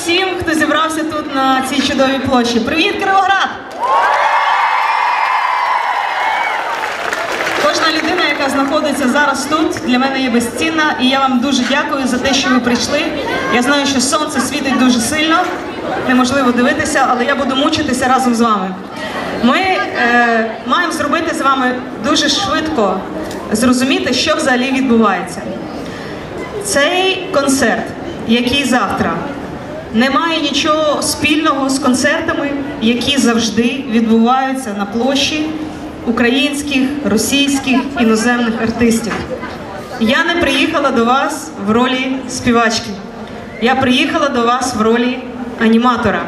всім, хто зібрався тут на цій чудовій площі. Привіт, Кривоград! Кожна людина, яка знаходиться зараз тут, для мене є безцінна, і я вам дуже дякую за те, що ви прийшли. Я знаю, що сонце світить дуже сильно, неможливо дивитися, але я буду мучитися разом з вами. Ми е, маємо зробити з вами дуже швидко зрозуміти, що взагалі відбувається. Цей концерт, який завтра, не має нічого спільного з концертами, які завжди відбуваються на площі українських, російських, іноземних артистів. Я не приїхала до вас в ролі співачки. Я приїхала до вас в ролі аніматора,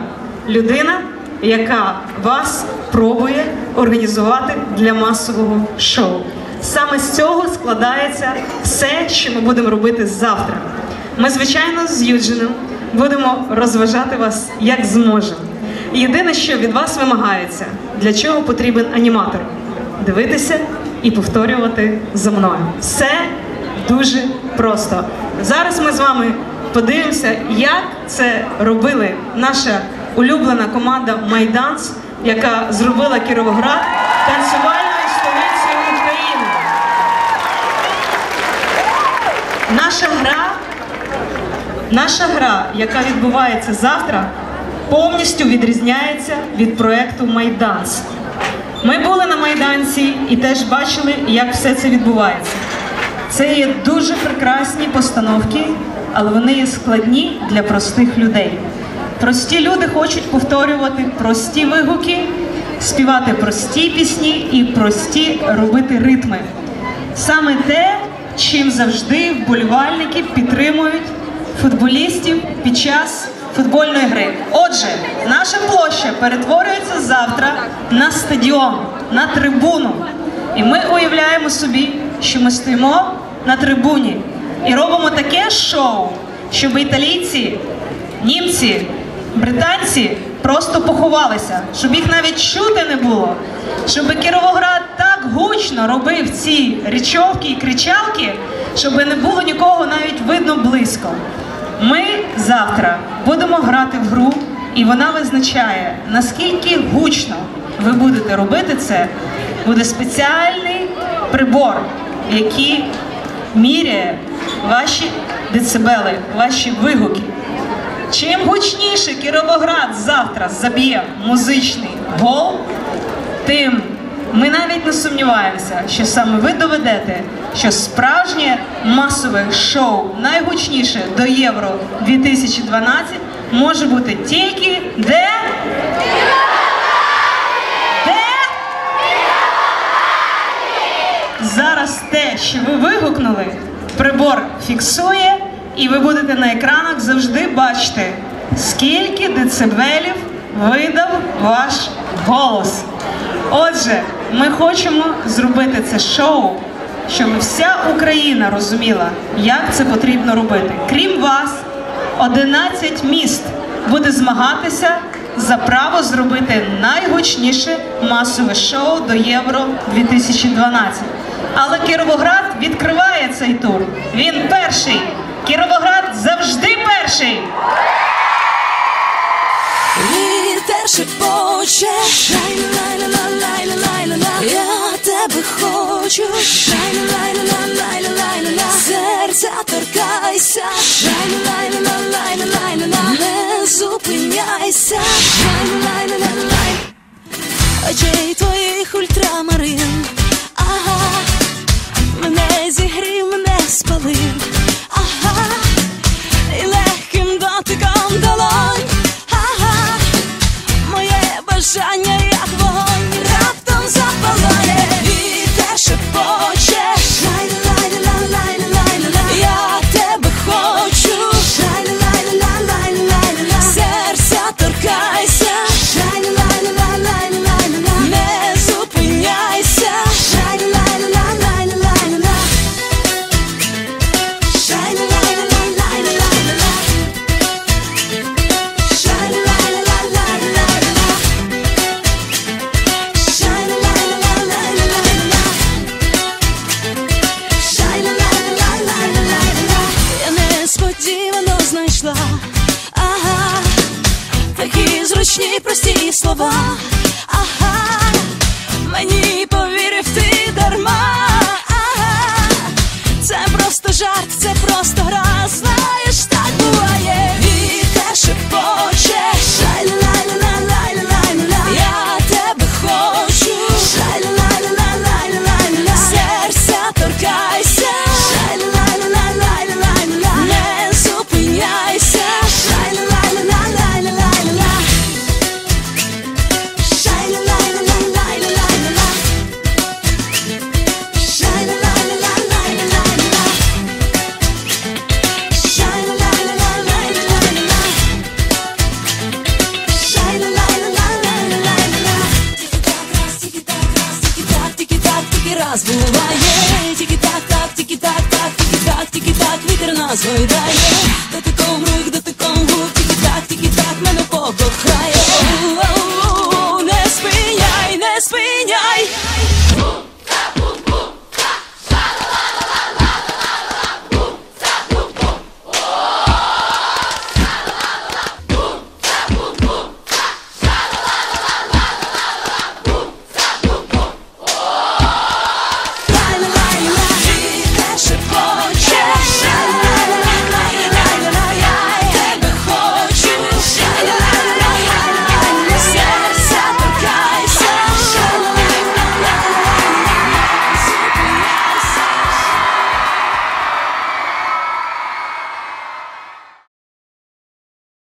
людина, яка вас пробує організувати для масового шоу. Саме з цього складається все, що ми будемо робити завтра. Ми, звичайно, з Юджином будемо розважати вас як зможемо. Єдине, що від вас вимагається, для чого потрібен аніматор дивитися і повторювати за мною. Все дуже просто. Зараз ми з вами подивимося, як це робили наша улюблена команда Майданс, яка зробила Кіровоград танцювальною столицею України. Наша гра, наша гра, яка відбувається завтра, повністю відрізняється від проекту Майданс. Ми були на майданці і теж бачили, як все це відбувається. Це є дуже прекрасні постановки, але вони є складні для простих людей. Прості люди хочуть повторювати прості вигуки, співати прості пісні і прості робити ритми. Саме те, чим завжди вболівальники підтримують футболістів під час футбольної гри. Отже, наша площа перетворюється завтра на стадіон, на трибуну. І ми уявляємо собі, що ми стоїмо на трибуні і робимо таке шоу, щоб італійці, німці, британці просто поховалися, щоб їх навіть чути не було, щоб Кіровоград так гучно робив ці річовки і кричалки, щоб не було нікого навіть видно близько. Ми завтра будемо грати в гру, і вона визначає, наскільки гучно ви будете робити це. Буде спеціальний прибор, який міряє ваші децибели, ваші вигуки. Чим гучніше Кіровоград завтра заб'є музичний гол, тим ми навіть не сумніваємося, що саме ви доведете, що справжнє масове шоу найгучніше до Євро 2012 може бути тільки де? Зараз те, що ви вигукнули, прибор фіксує, і ви будете на екранах завжди бачити, скільки децибелів видав ваш голос. Отже, ми хочемо зробити це шоу, щоб вся Україна розуміла, як це потрібно робити. Крім вас, 11 міст буде змагатися за право зробити найгучніше масове шоу до Євро 2012. Але Кіровоград відкриває цей тур. Він перший. Кіровоград завжди перший. Вітер шепоче Лай-ла-лай-ла-лай-ла-лай-ла-ла Я тебе хочу. Лай-ла-лай-ла-лай-ла-лай-ла-ла Серця торкайся. Лай-ла-лай-ла-лай-ла-лай-ла-ла прості слова. zoidaye